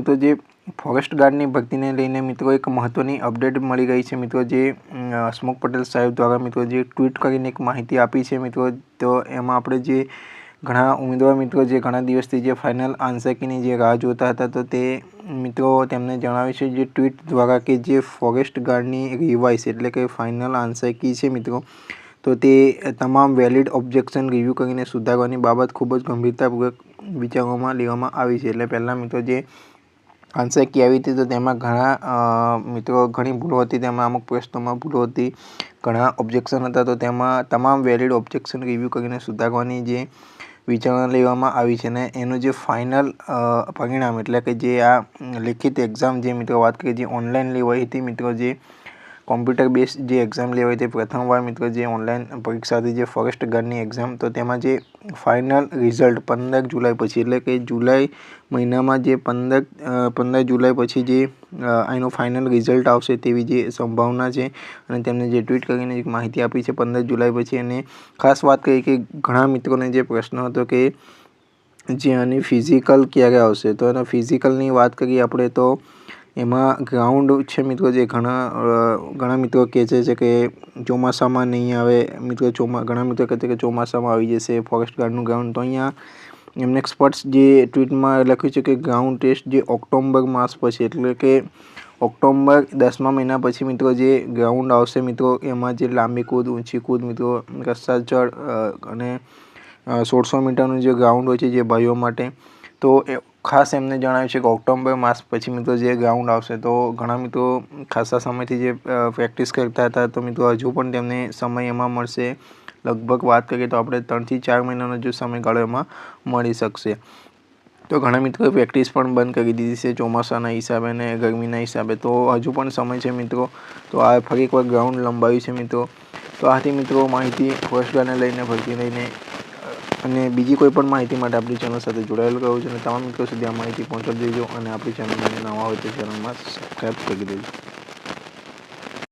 મિત્રો જે ફોરેસ્ટ ગાર્ડની ભરતીને લઈને મિત્રો એક મહત્ત્વની અપડેટ મળી ગઈ છે મિત્રો જે હસમુખ પટેલ સાહેબ દ્વારા મિત્રો જે ટ્વીટ કરીને એક માહિતી આપી છે મિત્રો, તો એમાં આપણે જે ઘણા ઉમેદવાર મિત્રો જે ઘણા દિવસથી જે ફાઇનલ આન્સર કીની જે રાહ જોતા હતા, તો તે મિત્રો તેમને જણાવ્યું છે જે ટ્વીટ દ્વારા કે જે ફોરેસ્ટ ગાર્ડની રિવાઇસ એટલે કે ફાઇનલ આન્સર કી છે મિત્રો. તો તે તમામ વેલિડ ઓબ્જેક્શન રિવ્યૂ કરીને સુધારવાની બાબત ખૂબ જ ગંભીરતાપૂર્વક વિચારોમાં લેવામાં આવી છે, એટલે પહેલાં મિત્રો જે આન્સર કી આવી હતી તો તેમાં ઘણા મિત્રો ઘણી ભૂલો હતી. તેમાં અમુક પ્રશ્નોમાં ભૂલો હતી. ઘણા ઓબ્જેક્શન હતા. તો તેમાં તમામ વેલિડ ઓબ્જેક્શન રિવ્યૂ કરીને સુધારવાની જે વિચારણા લેવામાં આવી છે ને એનું જે ફાઇનલ પરિણામ એટલે કે જે આ લેખિત એક્ઝામ જે મિત્રો વાત કરીએ જે ઓનલાઈન લેવાઈ હતી મિત્રો જે કોમ્પ્યુટર બેઝ જે એક્ઝામ લેવાય તે પ્રથમવાર મિત્રો જે ઓનલાઈન પરીક્ષા હતી જે ફોરેસ્ટ ગાર્ડની એક્ઝામ તો તેમાં જે ફાઇનલ રિઝલ્ટ પંદર જુલાઈ પછી, એટલે કે જુલાઈ મહિનામાં જે પંદર પંદર જુલાઈ પછી જે એનું ફાઇનલ રિઝલ્ટ આવશે તેવી જે સંભાવના છે અને તેમને જે ટ્વીટ કરીને એક માહિતી આપી છે પંદર જુલાઈ પછી. અને ખાસ વાત કરી કે ઘણા મિત્રોને જે પ્રશ્ન હતો કે જે આની ફિઝિકલ ક્યારે આવશે, તો એના ફિઝિકલની વાત કરીએ આપણે તો એમાં ગ્રાઉન્ડ છે મિત્રો જે ઘણા ઘણા મિત્રો કહે છે કે ચોમાસામાં નહીં આવે. મિત્રો ચોમા, ઘણા મિત્રો કહે છે કે ચોમાસામાં આવી જશે ફોરેસ્ટ ગાર્ડનું ગ્રાઉન્ડ તો અહીંયા એમને એક્સપર્ટ્સ જે ટ્વીટમાં લખ્યું છે કે ગ્રાઉન્ડ ટેસ્ટ જે ઓક્ટોબર માસ પછી, એટલે કે ઓક્ટોબર દસમા મહિના પછી મિત્રો જે ગ્રાઉન્ડ આવશે મિત્રો, એમાં જે લાંબી કૂદ, ઊંચી કૂદ મિત્રો, રસ્તા ચડ અને સોળસો મીટરનું જે ગ્રાઉન્ડ હોય છે જે ભાઈઓ માટે, તો એ ખાસ એમને જણાવ્યું છે કે ઓક્ટોબર માસ પછી મિત્રો જે ગ્રાઉન્ડ આવશે, તો ઘણા મિત્રો ખાસા સમયથી જે પ્રેક્ટિસ કરતા હતા, તો મિત્રો હજુ પણ તેમને સમય એમાં મળશે. લગભગ વાત કરીએ તો આપણે ત્રણથી ચાર મહિનાનો જો સમયગાળો એમાં મળી શકશે. તો ઘણા મિત્રોએ પ્રેક્ટિસ પણ બંધ કરી દીધી છે ચોમાસાના હિસાબે અને ગરમીના હિસાબે. તો હજુ પણ સમય છે મિત્રો. તો આ ફરી એકવાર ગ્રાઉન્ડ લંબાવ્યું છે મિત્રો. તો આથી મિત્રો માહિતી ફર્સ્ટ લઈને ભરતી લઈને અને બીજી કોઈ પણ માહિતી માટે આપણી ચેનલ સાથે જોડાયેલ રહેવું છે અને તમામ મિત્રો સુધી આ માહિતી પહોંચાડી દેજો અને આપણી ચેનલ નવા હોય તો ચેનલમાં સબસ્ક્રાઈબ કરી દેજો.